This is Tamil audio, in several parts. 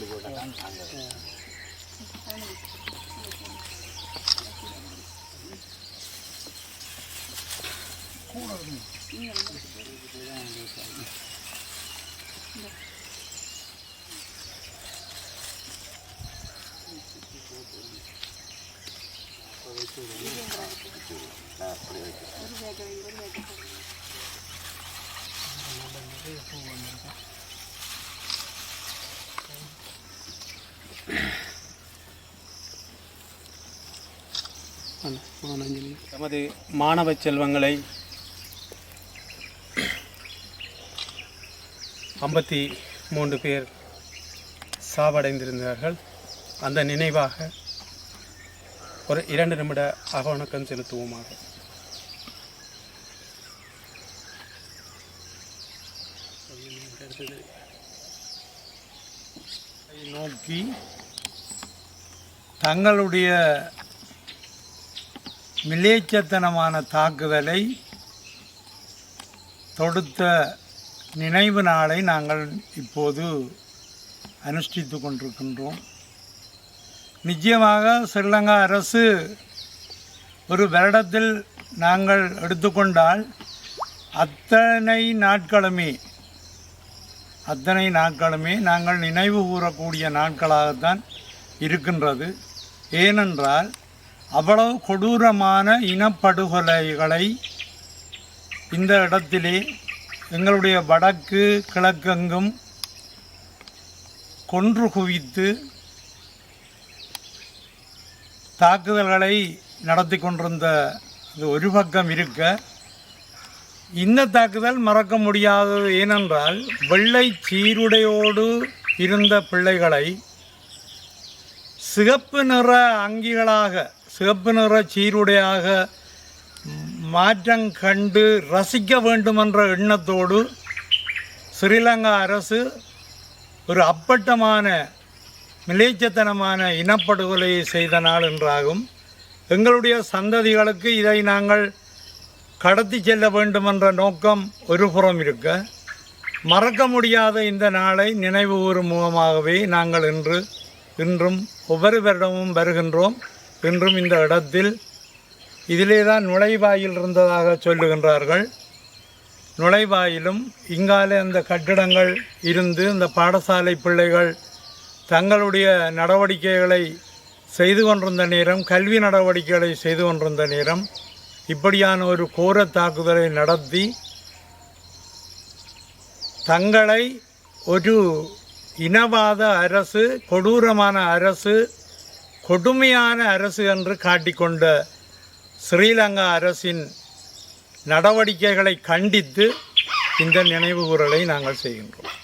వెళ్ళి కూడా ഒരു വേഗം ഒരു വേഗം நமது மாணவ செல்வங்களை ஐம்பத்தி மூன்று பேர் சாவடைந்திருந்தார்கள். அந்த நினைவாக ஒரு இரண்டு நிமிட அகவணக்கம் செலுத்துவோமாக. நோக்கி தங்களுடைய மிலேச்சத்தனமான தாக்குதலை தொடுத்த நினைவு நாளை நாங்கள் இப்போது அனுஷ்டித்து கொண்டிருக்கின்றோம். நிச்சயமாக ஸ்ரீலங்கா அரசு ஒரு வருடத்தில் நாங்கள் எடுத்துக்கொண்டால் அத்தனை நாட்களுமே அத்தனை நாட்களுமே நாங்கள் நினைவு கூறக்கூடிய நாட்களாகத்தான் இருக்கின்றது. ஏனென்றால் அவ்வளவு கொடூரமான இனப்படுகொலைகளை இந்த இடத்திலே எங்களுடைய வடக்கு கிழக்கெங்கும் கொன்று குவித்து தாக்குதல்களை நடத்தி கொண்டிருந்த இது ஒரு பக்கம் இருக்க இந்த தாக்குதல் மறக்க முடியாதது ஏனென்றால் வெள்ளை சீருடையோடு இருந்த பிள்ளைகளை சிகப்பு நிற அங்கிகளாக சிவப்பு நிற சீருடையாக மாற்றம் கண்டு ரசிக்க வேண்டுமென்ற எண்ணத்தோடு ஸ்ரீலங்கா அரசு ஒரு அப்பட்டமான மிலேச்சத்தனமான இனப்படுகொலை செய்த நாள் என்றாகும். எங்களுடைய சந்ததிகளுக்கு இதை நாங்கள் கடத்தி செல்ல வேண்டுமென்ற நோக்கம் ஒரு புறம் இருக்க மறக்க முடியாத இந்த நாளை நினைவு கூறும் முகமாகவே நாங்கள் இன்று இன்றும் ஒவ்வொரு வருடமும் வருகின்றோம். என்றும் இந்த இடத்தில் இதிலே தான் நுழைவாயில் இருந்ததாக சொல்லுகின்றார்கள். நுழைவாயிலும் இங்காலே அந்த கட்டிடங்கள் இருந்து இந்த பாடசாலை பிள்ளைகள் தங்களுடைய நடவடிக்கைகளை செய்து கொண்டிருந்த நேரம் கல்வி நடவடிக்கைகளை செய்து கொண்டிருந்த நேரம் இப்படியான ஒரு கோர தாக்குதலை நடத்தி தங்களை ஒரு இனவாத அரசு கொடூரமான அரசு கொடுமையான அரசு என்று காட்டிக்கொண்ட ஸ்ரீலங்கா அரசின் நடவடிக்கைகளை கண்டித்து இந்த நினைவுகூரலை நாங்கள் செய்கின்றோம்.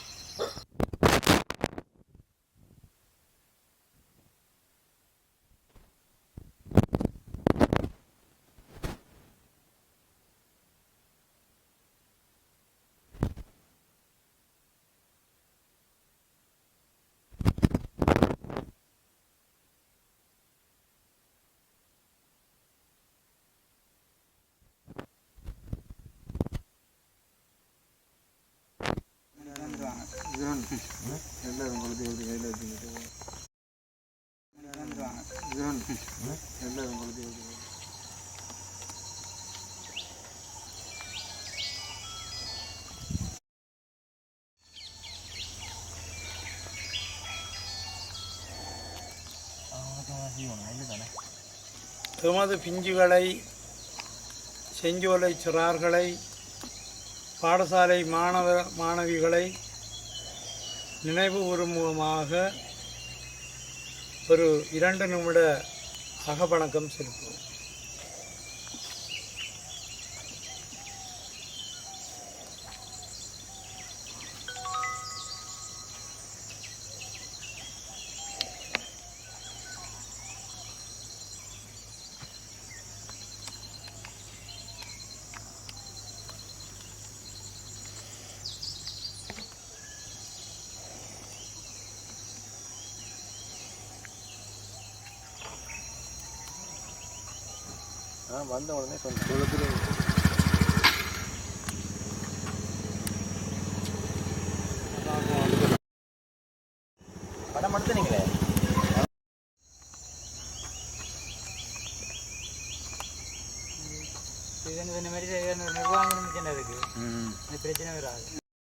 துமது பிஞ்சுகளை செஞ்சோலை சிறார்களை பாடசாலை மாணவ மாணவிகளை நினைவு உருமுகமாக ஒரு இரண்டு நிமிட அகவணக்கம் செலுத்துவோம். வந்த உடனே சொன்னேன் படம் எடுத்துனீங்களே இது இந்த மாதிரி நிர்வாகம் இருக்கு பிரச்சனை வராது.